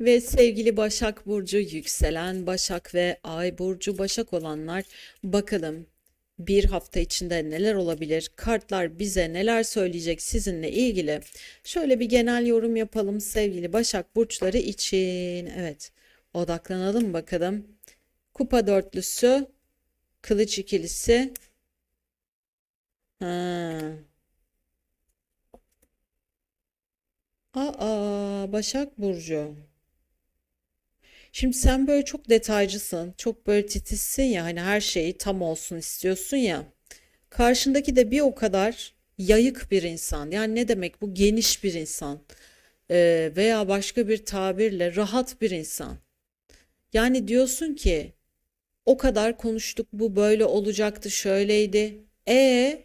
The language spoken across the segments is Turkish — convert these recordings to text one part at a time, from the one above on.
Ve sevgili Başak Burcu, yükselen Başak ve Ay Burcu Başak olanlar bakalım bir hafta içinde neler olabilir? Kartlar bize neler söyleyecek sizinle ilgili? Şöyle bir genel yorum yapalım sevgili Başak Burçları için. Evet, odaklanalım bakalım. Kupa dörtlüsü, kılıç ikilisi. Ha. Aa, Başak Burcu. Şimdi sen böyle çok detaycısın, çok böyle titizsin ya hani her şeyi tam olsun istiyorsun ya. Karşındaki de bir o kadar yayık bir insan. Yani ne demek bu? Geniş bir insan. Ee, veya başka bir tabirle rahat bir insan. Yani diyorsun ki o kadar konuştuk bu böyle olacaktı şöyleydi. E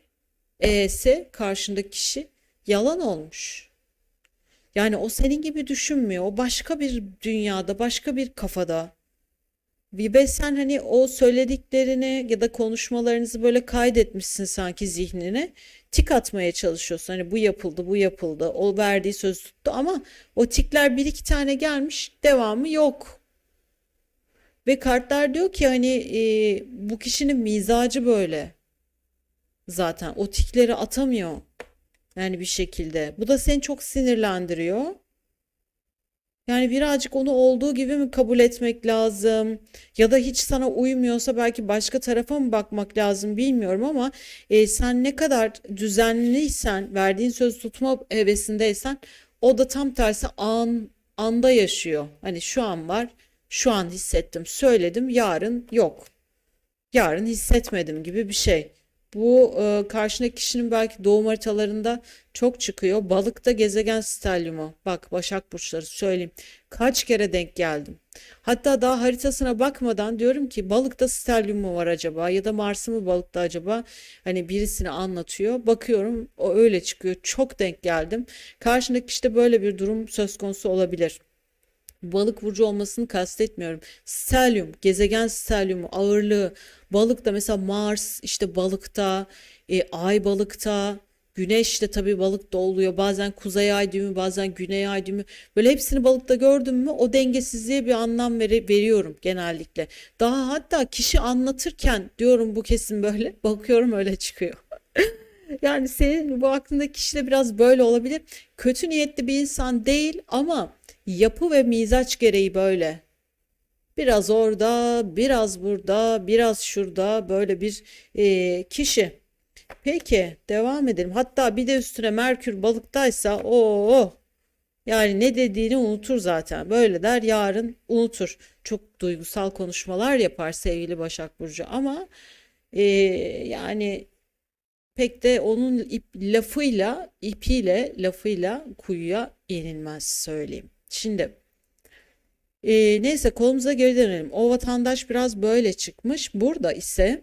E'si karşındaki kişi yalan olmuş. Yani o senin gibi düşünmüyor. O başka bir dünyada, başka bir kafada. Ve sen hani o söylediklerini ya da konuşmalarınızı böyle kaydetmişsin sanki zihnine. Tik atmaya çalışıyorsun. Hani bu yapıldı, bu yapıldı. O verdiği söz tuttu ama o tikler bir iki tane gelmiş, devamı yok. Ve kartlar diyor ki hani e, bu kişinin mizacı böyle. Zaten o tikleri atamıyor. Yani bir şekilde. Bu da seni çok sinirlendiriyor. Yani birazcık onu olduğu gibi mi kabul etmek lazım? Ya da hiç sana uymuyorsa belki başka tarafa mı bakmak lazım bilmiyorum ama e, sen ne kadar düzenliysen, verdiğin söz tutma hevesindeysen o da tam tersi an anda yaşıyor. Hani şu an var, şu an hissettim, söyledim, yarın yok. Yarın hissetmedim gibi bir şey. Bu e, karşındaki kişinin belki doğum haritalarında çok çıkıyor. Balıkta gezegen stelyumu. Bak Başak burçları söyleyeyim. Kaç kere denk geldim. Hatta daha haritasına bakmadan diyorum ki balıkta stelyum mu var acaba ya da Mars'ı mı balıkta acaba? Hani birisini anlatıyor. Bakıyorum o öyle çıkıyor. Çok denk geldim. Karşındaki işte böyle bir durum söz konusu olabilir balık burcu olmasını kastetmiyorum. Stelyum, gezegen stelyumu, ağırlığı. Balıkta mesela Mars işte balıkta, e, Ay balıkta, Güneş de tabii balıkta oluyor. Bazen kuzey ay düğümü, bazen güney ay düğümü. Böyle hepsini balıkta gördüm mü o dengesizliğe bir anlam vere- veriyorum genellikle. Daha hatta kişi anlatırken diyorum bu kesin böyle. Bakıyorum öyle çıkıyor. Yani senin bu aklındaki kişi de biraz böyle olabilir. Kötü niyetli bir insan değil ama yapı ve mizaç gereği böyle. Biraz orada, biraz burada, biraz şurada böyle bir e, kişi. Peki devam edelim. Hatta bir de üstüne Merkür balıktaysa o yani ne dediğini unutur zaten. Böyle der yarın unutur. Çok duygusal konuşmalar yapar sevgili Başak Burcu ama e, yani pek de onun ip, lafıyla, ipiyle, lafıyla kuyuya yenilmez söyleyeyim. Şimdi e, neyse konumuza geri dönelim. O vatandaş biraz böyle çıkmış. Burada ise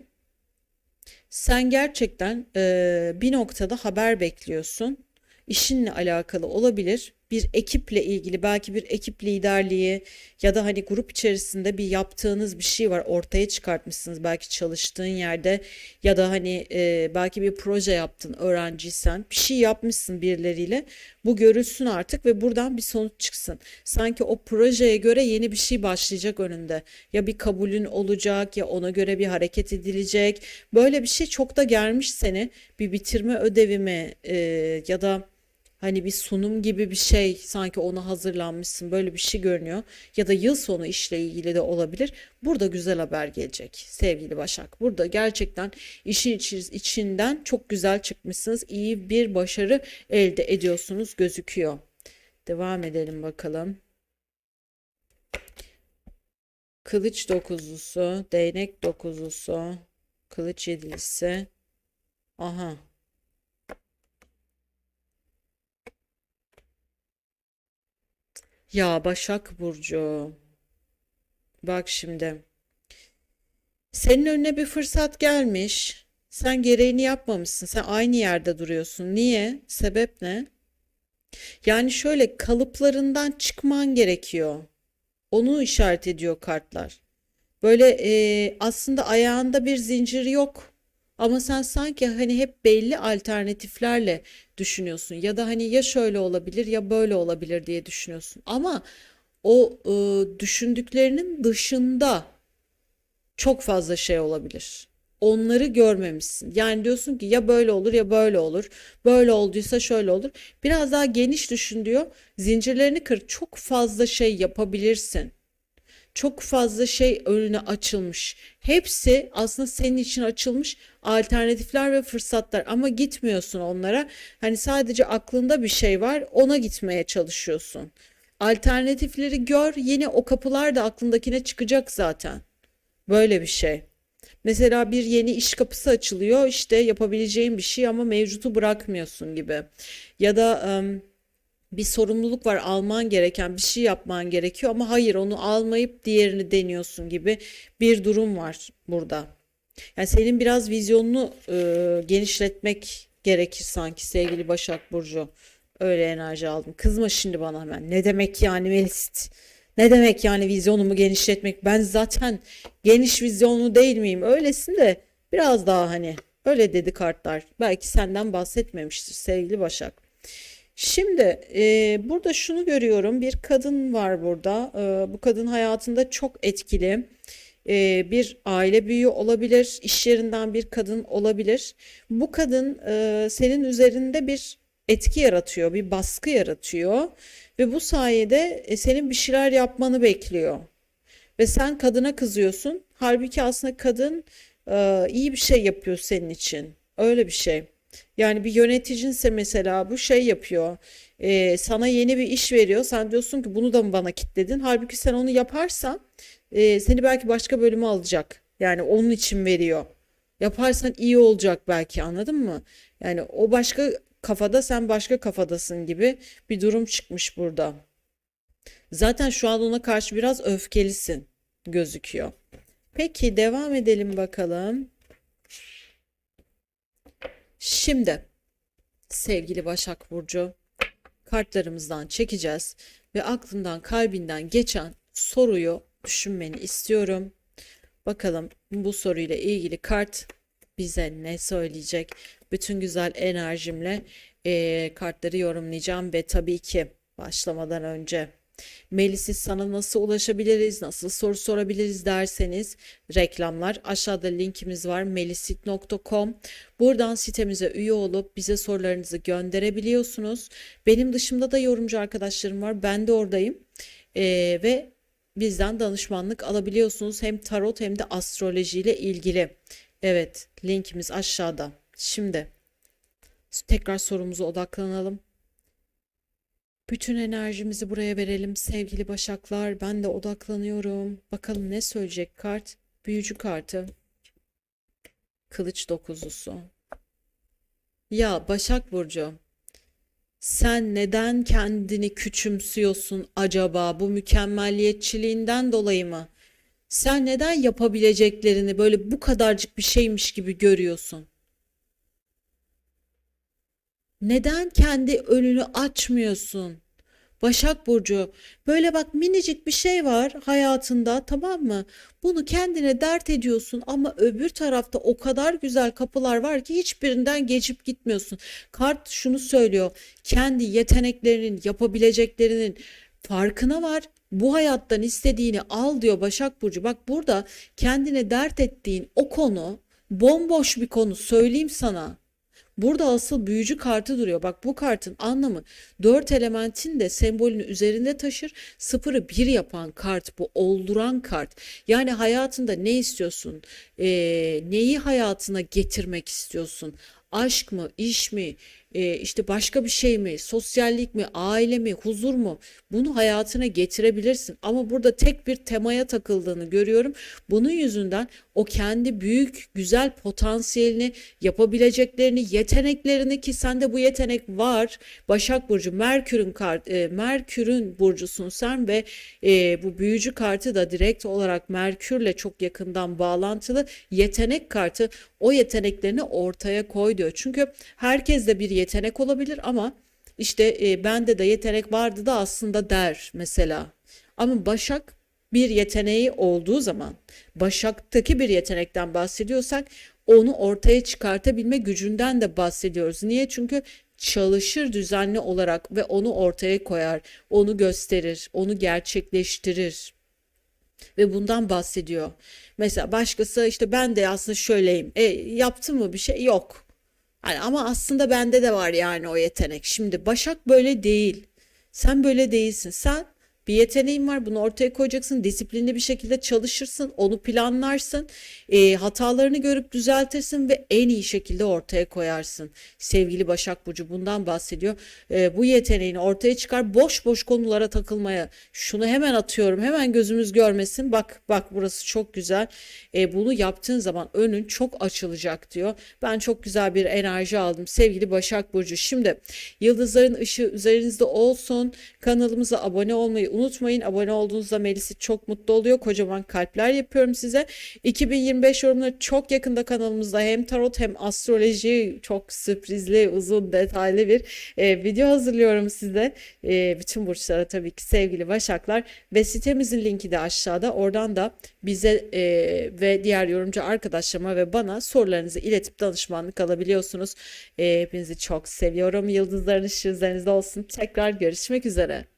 sen gerçekten e, bir noktada haber bekliyorsun. İşinle alakalı olabilir. Bir ekiple ilgili belki bir ekip liderliği ya da hani grup içerisinde bir yaptığınız bir şey var ortaya çıkartmışsınız belki çalıştığın yerde ya da hani e, belki bir proje yaptın öğrenciysen bir şey yapmışsın birileriyle bu görülsün artık ve buradan bir sonuç çıksın. Sanki o projeye göre yeni bir şey başlayacak önünde ya bir kabulün olacak ya ona göre bir hareket edilecek böyle bir şey çok da germiş seni bir bitirme ödevi mi e, ya da Hani bir sunum gibi bir şey sanki ona hazırlanmışsın böyle bir şey görünüyor. Ya da yıl sonu işle ilgili de olabilir. Burada güzel haber gelecek sevgili Başak. Burada gerçekten işin içinden çok güzel çıkmışsınız. İyi bir başarı elde ediyorsunuz gözüküyor. Devam edelim bakalım. Kılıç dokuzlusu, değnek dokuzlusu, kılıç yedilisi. Aha. Ya Başak Burcu. Bak şimdi. Senin önüne bir fırsat gelmiş. Sen gereğini yapmamışsın. Sen aynı yerde duruyorsun. Niye? Sebep ne? Yani şöyle kalıplarından çıkman gerekiyor. Onu işaret ediyor kartlar. Böyle e, aslında ayağında bir zincir yok. Ama sen sanki hani hep belli alternatiflerle düşünüyorsun. Ya da hani ya şöyle olabilir ya böyle olabilir diye düşünüyorsun. Ama o e, düşündüklerinin dışında çok fazla şey olabilir. Onları görmemişsin. Yani diyorsun ki ya böyle olur ya böyle olur. Böyle olduysa şöyle olur. Biraz daha geniş düşün diyor. Zincirlerini kır. Çok fazla şey yapabilirsin. Çok fazla şey önüne açılmış. Hepsi aslında senin için açılmış alternatifler ve fırsatlar ama gitmiyorsun onlara. Hani sadece aklında bir şey var, ona gitmeye çalışıyorsun. Alternatifleri gör, yine o kapılar da aklındakine çıkacak zaten. Böyle bir şey. Mesela bir yeni iş kapısı açılıyor, işte yapabileceğin bir şey ama mevcutu bırakmıyorsun gibi. Ya da bir sorumluluk var alman gereken bir şey yapman gerekiyor ama hayır onu almayıp diğerini deniyorsun gibi bir durum var burada. Yani senin biraz vizyonunu e, genişletmek gerekir sanki sevgili Başak Burcu. Öyle enerji aldım. Kızma şimdi bana hemen. Ne demek yani Melis? Ne demek yani vizyonumu genişletmek? Ben zaten geniş vizyonlu değil miyim? Öylesin de biraz daha hani öyle dedi kartlar. Belki senden bahsetmemiştir sevgili Başak. Şimdi e, burada şunu görüyorum. Bir kadın var burada. E, bu kadın hayatında çok etkili. E, bir aile büyüğü olabilir, iş yerinden bir kadın olabilir. Bu kadın e, senin üzerinde bir etki yaratıyor, bir baskı yaratıyor ve bu sayede e, senin bir şeyler yapmanı bekliyor. Ve sen kadına kızıyorsun. Halbuki aslında kadın e, iyi bir şey yapıyor senin için. Öyle bir şey. Yani bir yöneticinse mesela bu şey yapıyor. e, sana yeni bir iş veriyor. Sen diyorsun ki bunu da mı bana kitledin? Halbuki sen onu yaparsan e, seni belki başka bölüme alacak. Yani onun için veriyor. Yaparsan iyi olacak belki anladın mı? Yani o başka kafada sen başka kafadasın gibi bir durum çıkmış burada. Zaten şu an ona karşı biraz öfkelisin gözüküyor. Peki devam edelim bakalım. Şimdi sevgili Başak Burcu kartlarımızdan çekeceğiz ve aklından kalbinden geçen soruyu düşünmeni istiyorum. Bakalım bu soruyla ilgili kart bize ne söyleyecek? Bütün güzel enerjimle eee, kartları yorumlayacağım ve tabii ki başlamadan önce Melis'i sana nasıl ulaşabiliriz, nasıl soru sorabiliriz derseniz reklamlar aşağıda linkimiz var melisit.com. Buradan sitemize üye olup bize sorularınızı gönderebiliyorsunuz. Benim dışımda da yorumcu arkadaşlarım var. Ben de oradayım. Eee, ve bizden danışmanlık alabiliyorsunuz. Hem tarot hem de astroloji ile ilgili. Evet, linkimiz aşağıda. Şimdi tekrar sorumuza odaklanalım. Bütün enerjimizi buraya verelim sevgili Başaklar. Ben de odaklanıyorum. Bakalım ne söyleyecek kart? Büyücü kartı. Kılıç dokuzlusu. Ya Başak Burcu, sen neden kendini küçümsüyorsun acaba? Bu mükemmelliyetçiliğinden dolayı mı? Sen neden yapabileceklerini böyle bu kadarcık bir şeymiş gibi görüyorsun? Neden kendi önünü açmıyorsun? Başak Burcu, böyle bak minicik bir şey var hayatında, tamam mı? Bunu kendine dert ediyorsun ama öbür tarafta o kadar güzel kapılar var ki hiçbirinden geçip gitmiyorsun. Kart şunu söylüyor. Kendi yeteneklerinin, yapabileceklerinin farkına var. Bu hayattan istediğini al diyor Başak Burcu. Bak burada kendine dert ettiğin o konu bomboş bir konu söyleyeyim sana. Burada asıl büyücü kartı duruyor. Bak bu kartın anlamı dört elementin de sembolünü üzerinde taşır. Sıfırı bir yapan kart bu. Olduran kart. Yani hayatında ne istiyorsun? Ee, neyi hayatına getirmek istiyorsun? Aşk mı, iş mi, e, işte başka bir şey mi, sosyallik mi, aile mi, huzur mu? Bunu hayatına getirebilirsin. Ama burada tek bir temaya takıldığını görüyorum. Bunun yüzünden o kendi büyük, güzel potansiyelini, yapabileceklerini, yeteneklerini ki sende bu yetenek var. Başak Burcu, Merkür'ün kart, e, Merkür'ün burcusun sen ve e, bu büyücü kartı da direkt olarak Merkür'le çok yakından bağlantılı yetenek kartı. O yeteneklerini ortaya koy diyor. Çünkü herkes de bir yetenek olabilir ama işte e, bende de yetenek vardı da aslında der mesela. Ama Başak bir yeteneği olduğu zaman Başak'taki bir yetenekten bahsediyorsak onu ortaya çıkartabilme gücünden de bahsediyoruz. Niye? Çünkü çalışır düzenli olarak ve onu ortaya koyar, onu gösterir, onu gerçekleştirir ve bundan bahsediyor. Mesela başkası işte ben de aslında şöyleyim. E yaptın mı bir şey? Yok. Hani ama aslında bende de var yani o yetenek. Şimdi Başak böyle değil. Sen böyle değilsin. Sen bir yeteneğin var, bunu ortaya koyacaksın, disiplinli bir şekilde çalışırsın, onu planlarsın, e, hatalarını görüp düzeltirsin ve en iyi şekilde ortaya koyarsın. Sevgili Başak Burcu bundan bahsediyor. E, bu yeteneğini ortaya çıkar, boş boş konulara takılmaya. Şunu hemen atıyorum, hemen gözümüz görmesin. Bak, bak burası çok güzel. E, bunu yaptığın zaman önün çok açılacak diyor. Ben çok güzel bir enerji aldım sevgili Başak Burcu. Şimdi yıldızların ışığı üzerinizde olsun. Kanalımıza abone olmayı unutmayın. Abone olduğunuzda Melis'i çok mutlu oluyor. Kocaman kalpler yapıyorum size. 2025 yorumları çok yakında kanalımızda hem tarot hem astroloji çok sürprizli, uzun, detaylı bir e, video hazırlıyorum size. E, bütün burçlara tabii ki sevgili Başaklar ve sitemizin linki de aşağıda. Oradan da bize e, ve diğer yorumcu arkadaşlarıma ve bana sorularınızı iletip danışmanlık alabiliyorsunuz. E, hepinizi çok seviyorum. Yıldızların ışığı üzerinizde olsun. Tekrar görüşmek üzere.